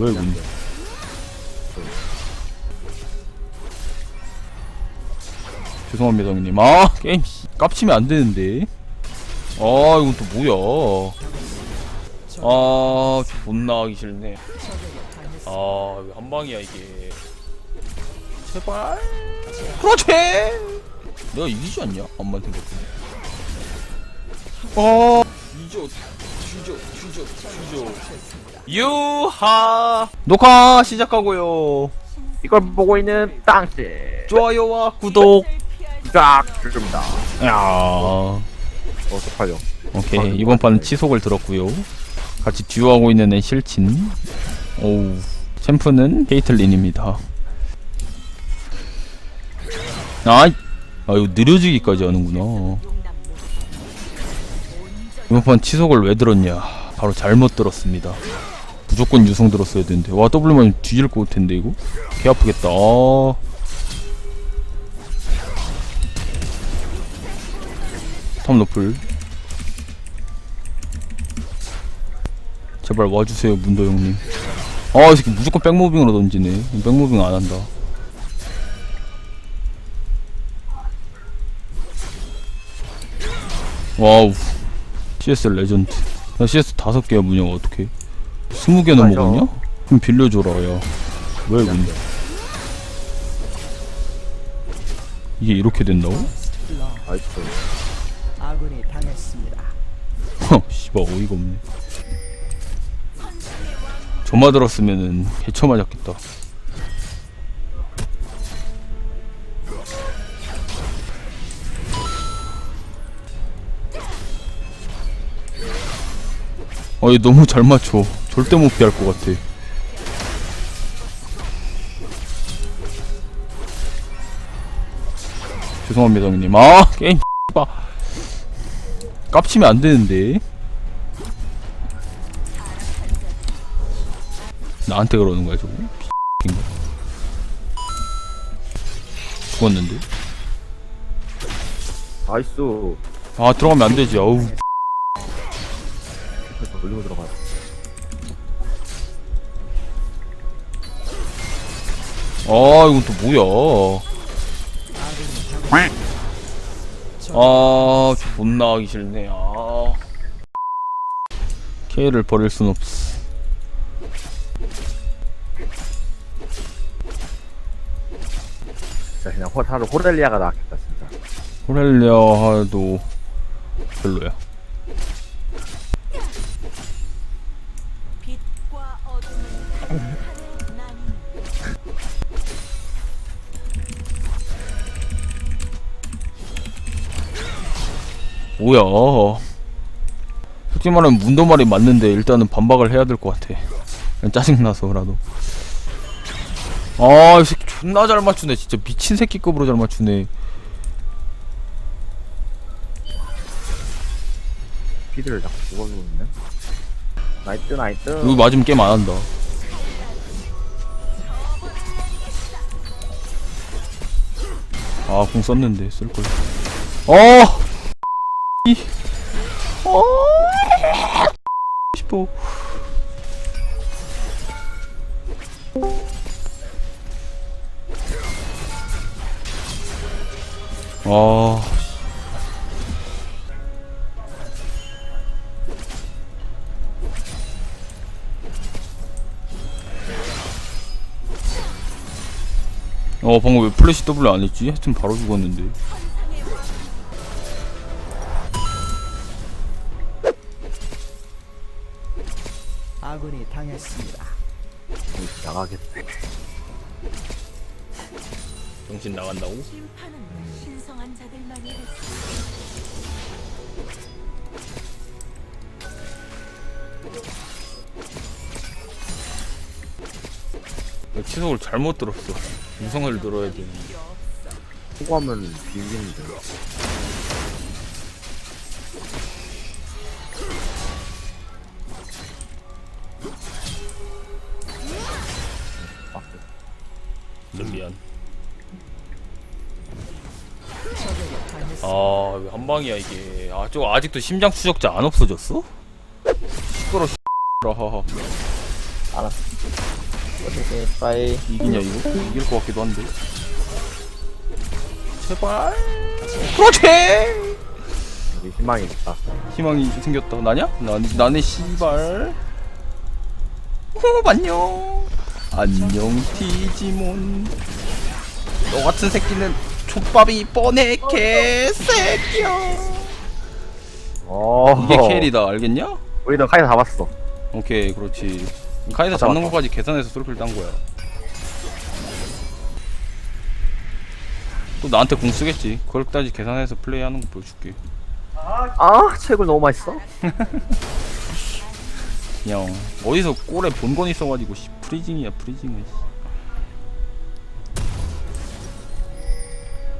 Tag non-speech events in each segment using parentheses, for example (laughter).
왜 근데? 죄송합니다 형님. 아 게임 씨, 깝치면 안 되는데. 아 이건 또 뭐야? 아 존나 하기 싫네. 아왜 한 방이야 이게. 제발. 그렇지. 내가 이기지 않냐? 암만 생각해. 어. 뒤져, 뒤져, 뒤져, 뒤져. 유하. 녹화 시작하고요. 이걸 보고 있는 땅씨 좋아요와 구독. 쫙 죽습니다 야. 어떡하죠 오케이 이번 판은 치속을 들었고요. 같이 듀오하고 있는 애 실친. 오우. 챔프는 케이틀린입니다. 아이. 아 이거 느려지기까지 하는구나. 이번 판 치속을 왜 들었냐? 바로 잘못 들었습니다. 무조건 유성 들었어야 되는데 와 W만 뒤질 것 같은데 이거 개 아프겠다. 아. 탑 노플 제발 와주세요 문도 형님. 아이 새끼 무조건 백무빙으로 던지네. 백무빙 안 한다. 와우. CS 레전드. 나 CS 다섯 개야 문영 어떻게? 스무 개나 맞아. 먹었냐? 그럼 빌려줘라 야. 왜 근데? 이게 이렇게 된다고? 나이스 아군이 당했습니다. 허, 씨발 어이가 없네. 저마 들었으면은 개쳐 맞았겠다. 어, 얘 너무 잘 맞춰. 절대 못 피할 것 같아. 죄송합니다, 형님. 아, (laughs) 게임, 봐. 깝치면 안 되는데. 나한테 그러는 거야, 저거? 죽었는데? 나이스 아, 들어가면 안 되지. 어우. 돌리고 들어가요 아, 이건 또 뭐야. 아, 존나 하기 싫네. 아. K를 버릴 순 없어. 진짜 그냥 호, 하루 호렐리아가 나왔겠다 진짜 호렐리아도 별로야. 뭐야. 솔직히 말하면 문도 말이 맞는데 일단은 반박을 해야 될 것 같아. 짜증나서라도. 아, 이 새끼 존나 잘 맞추네. 진짜 미친 새끼급으로 잘 맞추네. 피드를 자꾸 죽어주는데 나이트 나이트 이거 맞으면 게임 안 한다. 아, 공 썼는데 쓸걸. 어! 이. 어! 싶어. 아. 어 방금 왜 플래시 W 안 했지? 하여튼 바로 죽었는데 당했습니다. 나가겠네 정신 나간다고? 심판은 신성한 자들만이. 나 치석을 잘못 들었어 유성을 들어야 돼 호감은 비비는데 미안 적에게 당했습니다. 아왜 한 방이야 이게 아 저거 아직도 심장 추적자 안 없어졌어? 시끄러 하하하 (laughs) 알았어. 어떻게 빠이. 이기냐 이거? 이길 것 같기도 한데 제발 그렇지 희망이 있다. 희망이 생겼다 나냐? 나, 나네 씨발 호 안녕 안녕 디지몬 너 같은 새끼는 족밥이 뻔해 개새끼야 어. 이게 캐리다 알겠냐? 우리도 카이 잡았어. 오케이 그렇지 카이사 맞다, 잡는 맞다. 것까지 계산해서 솔플 딴 거야 또 나한테 공 쓰겠지 그걸까지 계산해서 플레이하는 거 보여줄게 아, 책을 너무 맛있어. (laughs) 그냥 어디서 꼴에 본 건 있어가지고 씨, 프리징이야 프리징이야 씨.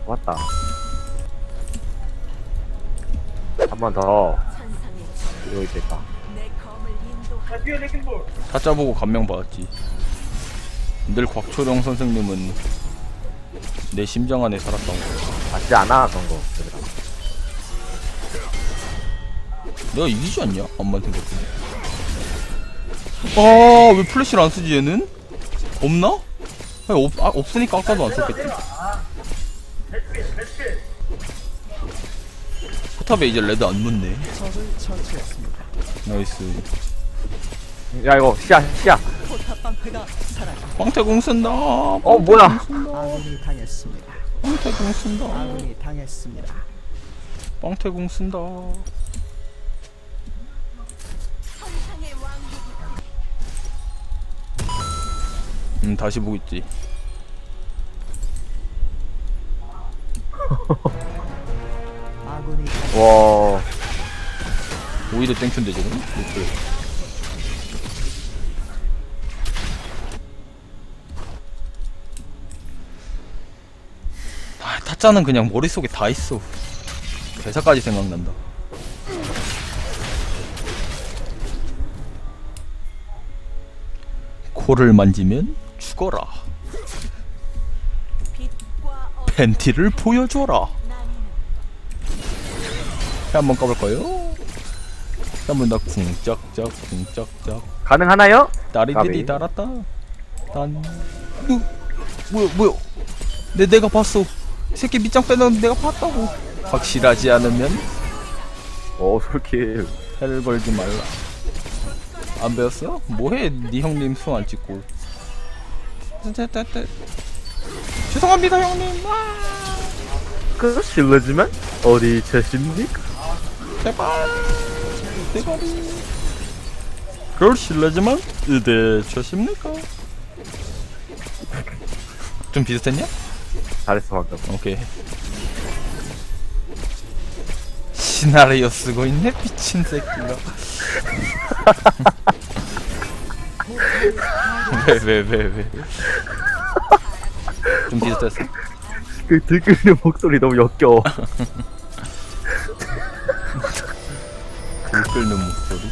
왔다. 한 번 더. 이거 있겠다. 타짜 보고 감명 받았지 늘 곽초령 선생님은 내 심장 안에 살았던 거 맞지 않아, 그런 거. 얘들아. 내가 이기지 않냐? 암만 생각해 아 왜 플래시를 안 쓰지 얘는? 없나? 아니, 없, 아, 없으니까 아까도 안 썼겠지 포탑에 이제 레드 안 묻네. 나이스 야, 이거, 시야, 시야. 포탑 방패가 사라져 광태공 쓴다 어, 뭐야. 아군이 당했습니다. 광태공 쓴다 아군이 당했습니다. 광태공 쓴다 음 다시 보겠지. 아군이 (laughs) 와. 오히려 땡큐인데 지금? 노플 아 타짜는 그냥 머릿속에 다 있어. 대사까지 생각난다. 코를 만지면 죽어라 어 팬티를 보여줘라 한번 까볼까요? 한번 나 쿵짝짝 쿵짝짝 가능하나요? 나리들이 까비. 달았다 난 으, 뭐야 뭐야 내 내가 봤어 이 새끼 밑장 빼는 내가 봤다고 확실하지 않으면 오, 솔킬. 헬 걸지 말라 안 배웠어? 뭐해 네 형님 손안 찍고. 죄송합니다 형님 아, 그, 실례지만, 어디 계십니까? 제발 대가리 그럴 실례지만 이대 저십니까? 좀 비슷했냐? 잘했어, 방금. 오케이 시나리오 쓰고 있네 미친 새끼가 (laughs) 왜 왜 왜 왜 좀 비슷했어? 그 들끓는 목소리 너무 역겨워. 불 끓는 목소리?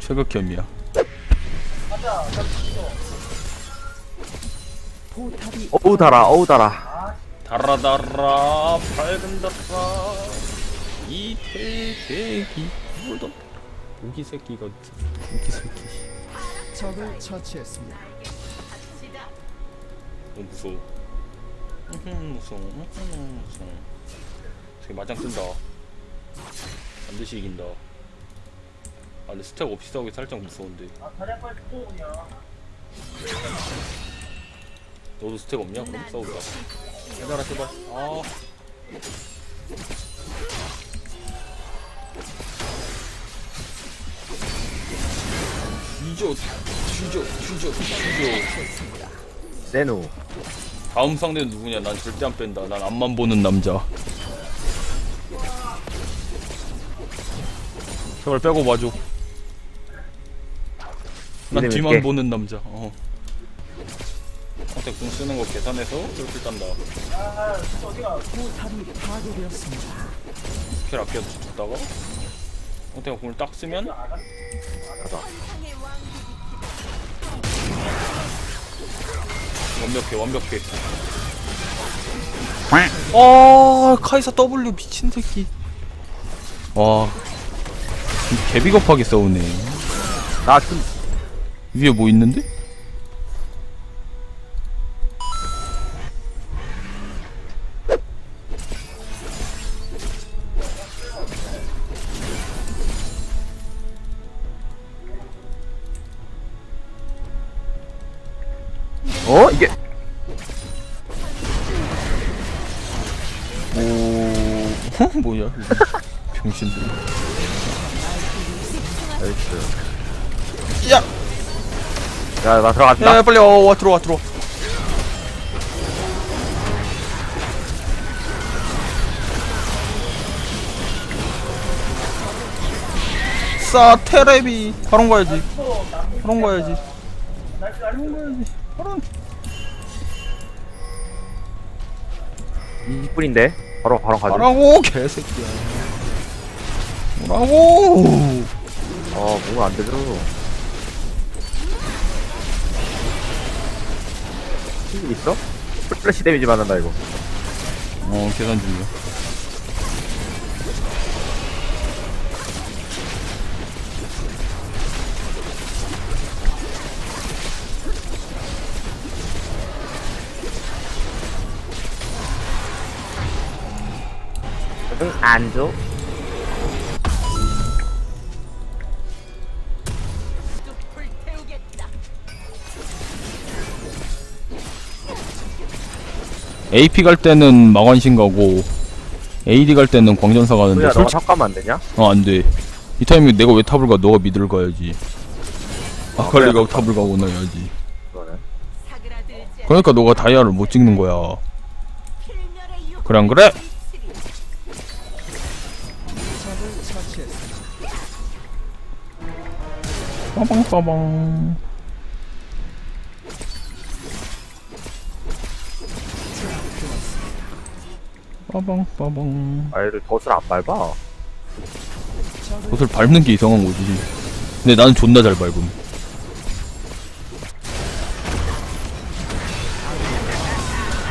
최극혐이야. 어우, 달아, 어우, 달아. 달아달아 밝은 달아. 이태대기 물던 우기 새끼 같은 우기 새끼 적을 처치했습니다. 너무 무서워. 음 무서워. 음 무서워. 되게 마장 뜬다. 반드시 이긴다. 아 근데 스택 없이 싸우기 살짝 무서운데. 너도 스택 없냐? 그럼 싸우자. 해달아 제발. 아 뒤져 뒤져 뒤져 뒤져 세누. 다음 상대는 누구냐? 난 절대 안 뺀다. 난 앞만 보는 남자. 제발 빼고 봐줘. 난 뒤만 깨. 보는 남자. 어. 상대 궁 쓰는 거 계산해서 이렇게 딴다. 스킬 아껴 줬다가 상대가 궁을 딱 쓰면 완벽해 완벽해. 아 카이사 W 미친 새끼. 와. 이 개비겁하게 싸우네. 나 좀, 위에 뭐 있는데? 어? 이게 오, 어? (laughs) 뭐야? 병신들. 나이스 야, 야나 들어간다 야, 빨리 어, 와 들어와 들어와. 싸 테레비 바론 가야지. 바론 가야지. 바론 가야지. 바론. 20분인데 바로 바로 가자 가라고 개새끼야. 뭐라고? 어 뭔가 안 되죠 힐 있어? 플래시 데미지 받는다 이거 어 계산 중이야. 안 줘. AP 갈 때는 마관신 가고 AD 갈 때는 광전사 가는데 뭐야 너가 솔직히 탑 가면 안 되냐? 어 안돼 이 타이밍에 내가 왜 탑을 가 너가 미드를 가야지 아칼리가 탑을 가고 나야지 그러니까 너가 다이아를 못 찍는 거야. 그래 안 그래? 빠방빠방. 빠방빠방. 아 얘들 덫을 안 밟아? 옷을 밟는 게 이상한 거지. 근데 나는 존나 잘 밟음.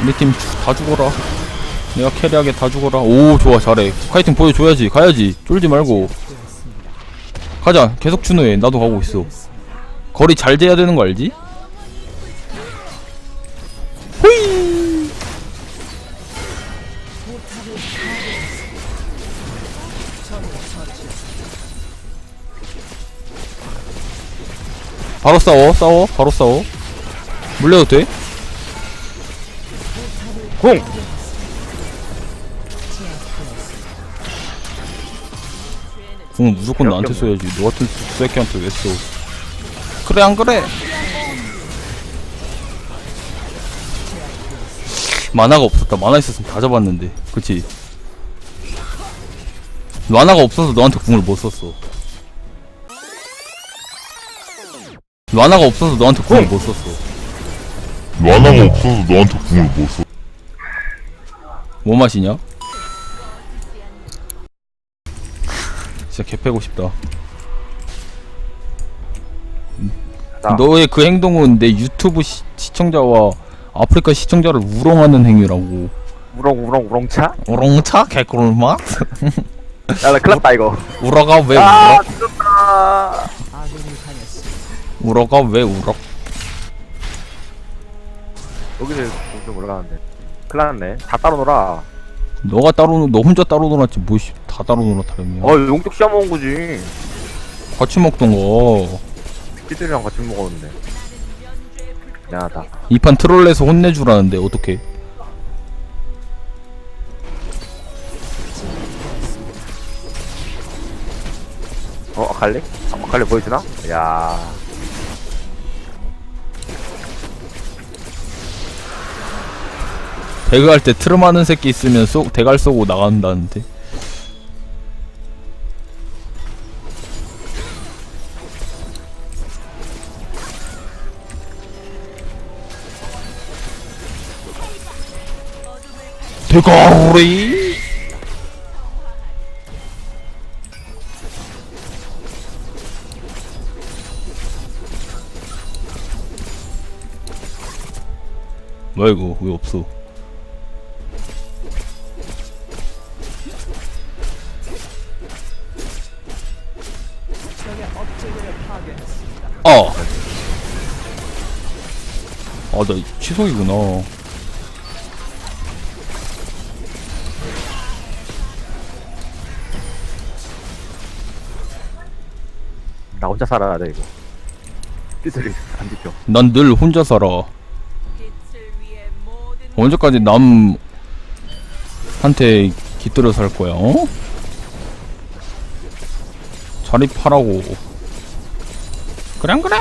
우리 팀 다 죽어라. 내가 캐리하게 다 죽어라. 오 좋아 잘해. 카이팅 보여줘야지. 가야지. 쫄지 말고 가자. 계속 준호해. 나도 가고 있어. 거리 잘 재야 되는 거 알지? 호이! 바로 싸워. 싸워. 바로 싸워. 물려도 돼? 공! 공은 무조건 나한테 써야지 너 같은 새끼한테 왜 써? 그래 안 그래? 만화가 없었다 만화 있었으면 다 잡았는데 그치? 만화가 없어서 너한테 궁을 못 썼어 만화가 없어서 너한테 궁을 못 썼어 만화가 없어서 너한테 궁을 못 써. 뭐 마시냐? 진짜 개 패고 싶다 자. 너의 그 행동은 내 유튜브 시, 시청자와 아프리카 시청자를 우롱하는 행위라고 우렁 우렁 우렁차? 우롱차? 개꿀맛? 야나 큰일났다 이거 울어가 왜 아 울어? 죽었다. 울어가 왜 울어? 여기서 좀 올라가는데 큰일났네 다 따로 놀아 너가 따로 노- 너 혼자 따로 놀았지 뭐씨 다 따로 놀았다며 어 용쪽 시험 먹은 거지. 같이 먹던 거. 피들이랑 같이 먹었는데. 미안하다. 이 판 트롤에서 혼내주라는데 어떡해. 어 아칼리? 아, 아칼리 보여주나? 야. 배그 할 때 트름 하는 새끼 있으면 쏘, 대갈 쏘고 나간다는데 대가리 뭐야 이거 왜 없어. 어 아, 나 취소이구나. 혼자 살아야 돼 이거 삐들이 안 지켜 난 늘 혼자 살아. 언제까지 남한테 깃들여 살 거야, 어? 자립하라고. 그래, 안 그래?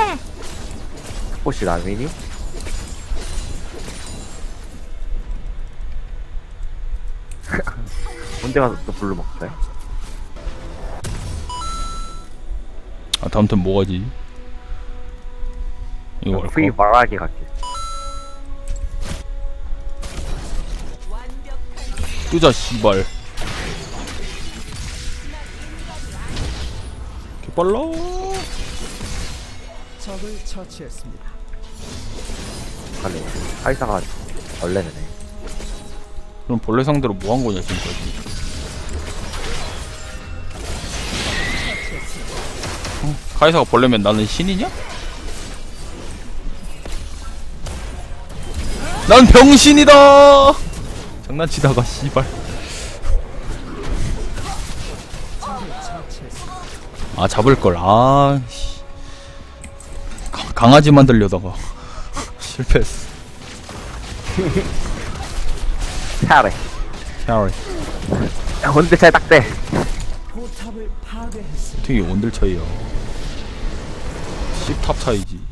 혹시 라미니? (laughs) 언제 가서 또 불러 먹대? 아, 다음 턴 뭐가지? 이거 프리 할까? 말하게 갈게 뜨자, 씨발. 개빨라. 적을 처치했습니다. 갈래 카이사가 원래는 해 그럼 벌레 상대로 뭐 한 거냐, 지금까지. 카이사가 벌레면 나는 신이냐? 난 병신이다! 장난치다가, 씨발. 아, 잡을걸. 아, 씨. 가- 강아지 만들려다가. 실패했어. 차례 잘 딱대 포탑을 파괴했습니다. 어떻게 원들 차이야. 10탑 차이지.